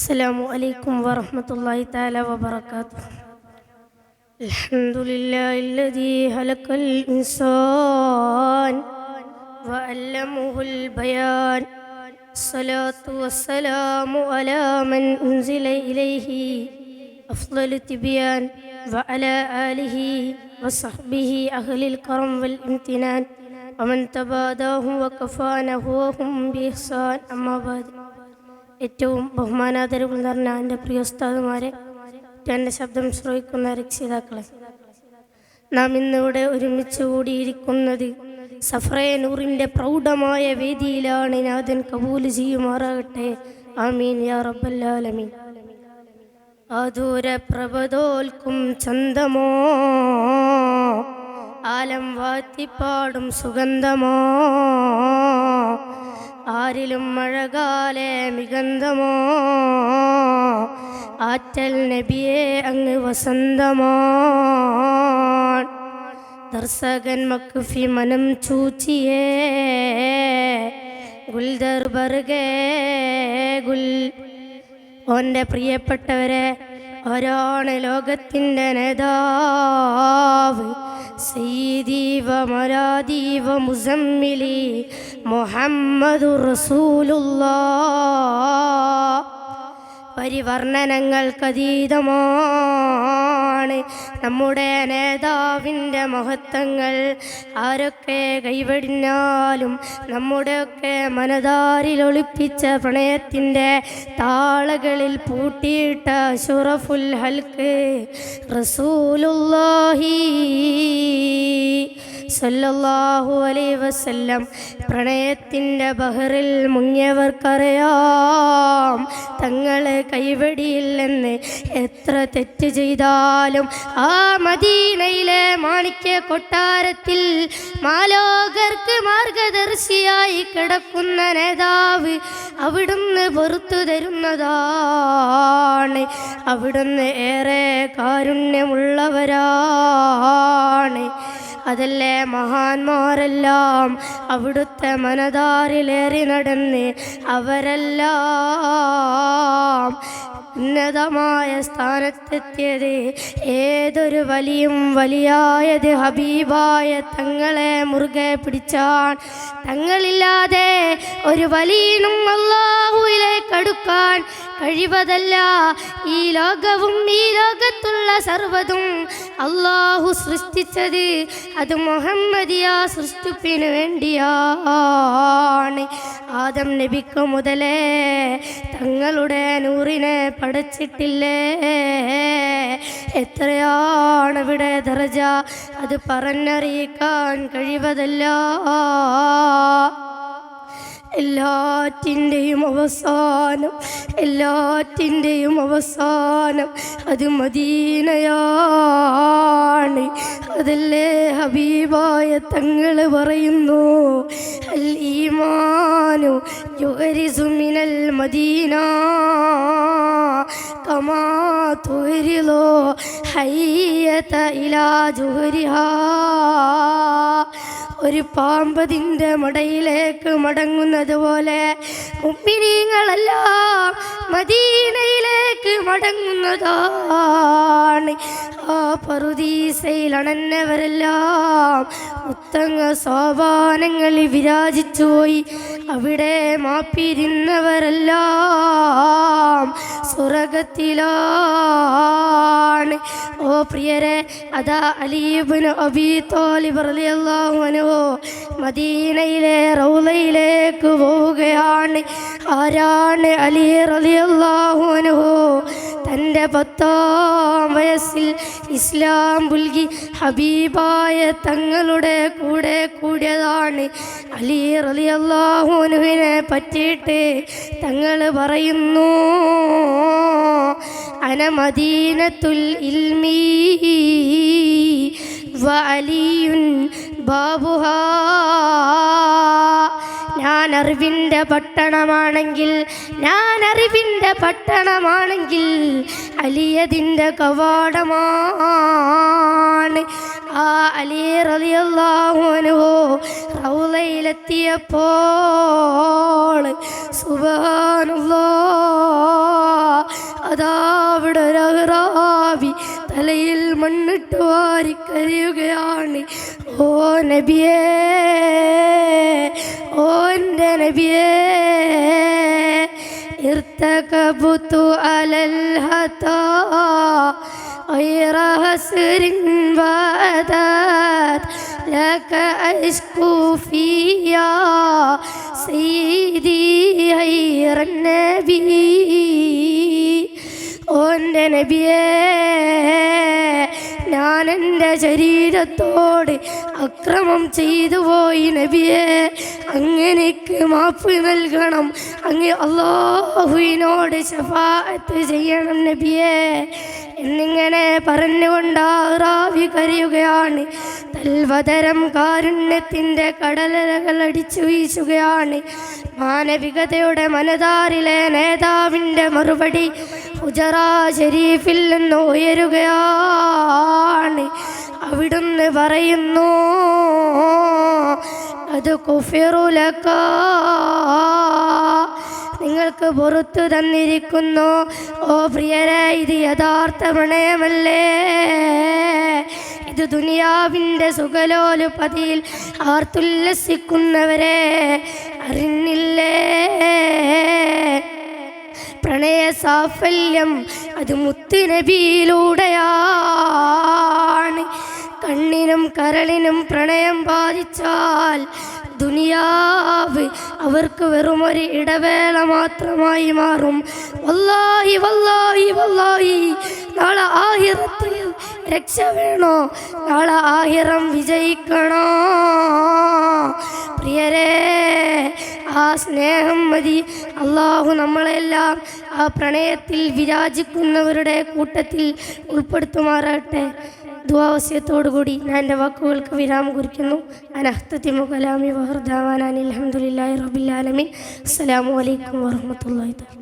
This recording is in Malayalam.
السلام عليكم ورحمة الله تعالى وبركاته. الحمد لله الذي خلق الإنسان وعلمه البيان. الصلاة والسلام على من أنزل إليه أفضل التبيان وعلى آله وصحبه أهل الكرم والامتنان. ومن تباداهم وكفانهم بإحسان. أما بعد. ഏറ്റവും ബഹുമാനാദരവുള്ള എന്റെ പ്രിയ ഉസ്താദുമാരെ എന്റെ ശബ്ദം ശ്രവിക്കുന്ന രക്ഷിതാക്കളെ നാം ഇന്നിവിടെ ഒരുമിച്ച് കൂടിയിരിക്കുന്നത് സഫറേ നൂറിന്റെ പ്രൗഢമായ വേദിയിലാണ് നാഥൻ കബൂൽ ചെയ്യുമാറാകട്ടെ. ആമീൻ യാ റബ്ബല്ലാലമീൻ. ആദൂര പ്രഭതോൽക്കും ചന്തമോ ആലം വാത്തിപ്പാടും സുഗന്ധമോ ആരിലും മഴകാലെ മികന്തമോ? ആറ്റൽ നബിയെ അങ്ങ് വസന്തമോ? ദർശകൻ മക്കുഫി മനം ചൂച്ചിയേ ഗുൽദർ ബർഗേ ഗുൽ. ഓന്റെ പ്രിയപ്പെട്ടവരെ ഒരാണ് ലോകത്തിന്റെ നേതാവ്? സയ്യിദീവ മരാദീവ മുസമ്മിലി മുഹമ്മദു റസൂലുള്ള പരിവർണനങ്ങൾക്കതീതമാണ് നമ്മുടെ നേതാവിന്റെ മഹത്വങ്ങൾ ആരൊക്കെ കൈവടിഞ്ഞാലും നമ്മുടെയൊക്കെ മനതാരിൽ ഒളിപ്പിച്ച പ്രണയത്തിന്റെ താളകളിൽ പൂട്ടിയിട്ട ഷുറഫുൽ ഹൽക്ക് റസൂലുള്ളാഹി സല്ലല്ലാഹു അലൈ വസല്ലം പ്രണയത്തിന്റെ ബഹറിൽ മുങ്ങിയവർക്കറിയാം. തങ്ങളെ കൈവടിയില്ലെന്ന് എത്ര തെറ്റ് ചെയ്താലും ആ മദീനയിലെ മാണിക്യ കൊട്ടാരത്തിൽ മാലോകർക്ക് മാർഗദർശിയായി കിടക്കുന്ന നേതാവ് അവിടുന്ന് പുറത്തു തരുന്നതാണ്. അവിടുന്ന് ഏറെ കാരുണ്യമുള്ളവരാണ്. അതല്ലേ മഹാന്മാരെല്ലാം അവിടുത്തെ മനതാരിലേറി നടന്ന് അവരെല്ലാം ഉന്നതമായ സ്ഥാനത്തെത്തിയത് ഏതൊരു വലിയും വലിയായത് ഹബീബായ തങ്ങളെ മുറുകെ പിടിച്ചാൻ. തങ്ങളില്ലാതെ ഒരു വലിയനും അള്ളാഹുവിലേക്ക് അടുക്കാൻ കഴിവതല്ല. ഈ ലോകവും ഈ ലോകത്തുള്ള സർവതും അള്ളാഹു സൃഷ്ടിച്ചത് അത് മുഹമ്മദിയ സൃഷ്ടിപ്പിന് വേണ്ടിയാണ്. ആദം നബിക്ക് മുതലേ തങ്ങളുടെ നൂറിനെ പഠിച്ചിട്ടില്ലേ എത്രയാണ് ഇവിടെ ദർജ? അത് പറഞ്ഞറിയിക്കാൻ കഴിവതല്ല. എല്ലാറ്റിന്റെയും അവസാനം എല്ലാറ്റിന്റെയും അവസാനം അത് മദീനയാണ്. അതല്ലേ ഹബീബായ തങ്ങൾ പറയുന്നു? അൽ ഈമാനു യുഹരിസു മിനൽ മദീന. കമാ തുഹരിലോ ഹയ്യത ഇലാ ജുഹരിഹാ. ഒരു പാമ്പതിന്റെ മടയിലേക്ക് മടങ്ങുന്നത് പോലെ മുമ്പിനീങ്ങളെല്ലാം മദീനയിലേക്ക് മടങ്ങുന്നതാണ്. അണന്നവരെല്ലാം മുത്തങ്ങ സോപാനങ്ങളിൽ വിരാജിച്ചുപോയി അവിടെ മാപ്പിരുന്നവരെല്ലാം സ്വർഗത്തിലാണ്. ഓ പ്രിയരെ അതാ അലീബിന് അബി തോലിബ് റളിയല്ലാഹു അൻഹു മദീനയിലെ റൗലയിലേക്ക് പോവുകയാണ്. ആരാണ് അലി റളിയല്ലാഹു അൻഹു? തന്റെ പത്താം വയസ്സിൽ ഇസ്ലാം പുൽകി ഹബീബായ തങ്ങളുടെ കൂടെ കൂടിയതാണ്. അലി റലി അള്ളാഹുനുവിനെ പറ്റിയിട്ട് തങ്ങൾ പറയുന്നു അനമദീനത്തുൽ വ അലിയുൻ ബാബുഹാ ഞാൻ അറിവിന്റെ പട്ടണമാണെങ്കിൽ ഞാൻ അറിവിന്റെ പട്ടണമാണെങ്കിൽ അലിയതിന്റെ കവാടമാണ്. ആ അലി റളിയല്ലാഹുഅൻഹു റൗലയിലെത്തിയപ്പോൾ സുബാനുള്ള അതാ അവിടെ ഒരു അഹ്റാബി തലയിൽ മണ്ണിട്ട് വാരി കരയുകയാണ് ഓ നബിയേ ഓ എൻ്റെ നബിയേ ارتكبت على الهتا غير هسر وأدات لك أشكو فيا سيدي غير النبي ഓൻ്റെ നബിയേ ഞാൻ എന്റെ ശരീരത്തോട് അക്രമം ചെയ്തു പോയി നബിയെ. അങ്ങനെക്ക് മാപ്പ് നൽകണം. അങ്ങ് അള്ളാഹുവിനോട് ശഫാത്ത് ചെയ്യണം നബിയെ. എന്നിങ്ങനെ പറഞ്ഞുകൊണ്ട് ആറാവി കരയുകയാണ്. തൽവതരം കാരുണ്യത്തിന്റെ കടലകൾ അടിച്ചു വീശുകയാണ്. മാനവികതയുടെ മനതാരിലെ നേതാവിന്റെ മറുപടി ഹുജറാ ഷരീഫിൽ നിന്ന് ഉയരുകയാണ്. അവിടുന്ന് പറയുന്നു അത് കുഫിറുലക്ക നിങ്ങൾക്ക് പുറത്തു തന്നിരിക്കുന്നു. ഓ പ്രിയരെ ഇത് യഥാർത്ഥ പ്രണയമല്ലേ? ഇത് ദുനിയാവിന്റെ സുഖലോലുപതിയിൽ ആർത്തുല്ലസിക്കുന്നവരെ അറിഞ്ഞില്ലേ? പ്രണയ സാഫല്യം അത് മുത്തുനബിയിലൂടെയാണ്. കണ്ണിനും കരളിനും പ്രണയം ബാധിച്ചാൽ ദുനിയാവ് അവർക്ക് വെറുമൊരു ഇടവേള മാത്രമായി മാറും. വല്ലാഹി വല്ലാഹി വല്ലാഹി നാളെ ആഹിറത്തിൽ രക്ഷ വേണോ? നാളെ ആഹിറം വിജയിക്കണോ? പ്രിയരേ ആ സ്നേഹം മതി. അള്ളാഹു നമ്മളെല്ലാം ആ പ്രണയത്തിൽ വിരാജിക്കുന്നവരുടെ കൂട്ടത്തിൽ ഉൾപ്പെടുത്തുമാറാട്ടെ ദുവാവസ്യത്തോടുകൂടി ഞാൻ എന്റെ വാക്കുകൾക്ക് വിരാമം കുറിക്കുന്നു. അനഹ്തത്തിമു മുഖലാമി വഹർദാവാനാൻ അലഹമുല്ലാ റബിലാലമീൻ അസ്സലാമു അലൈക്കും വാഹമത്തല്ലാ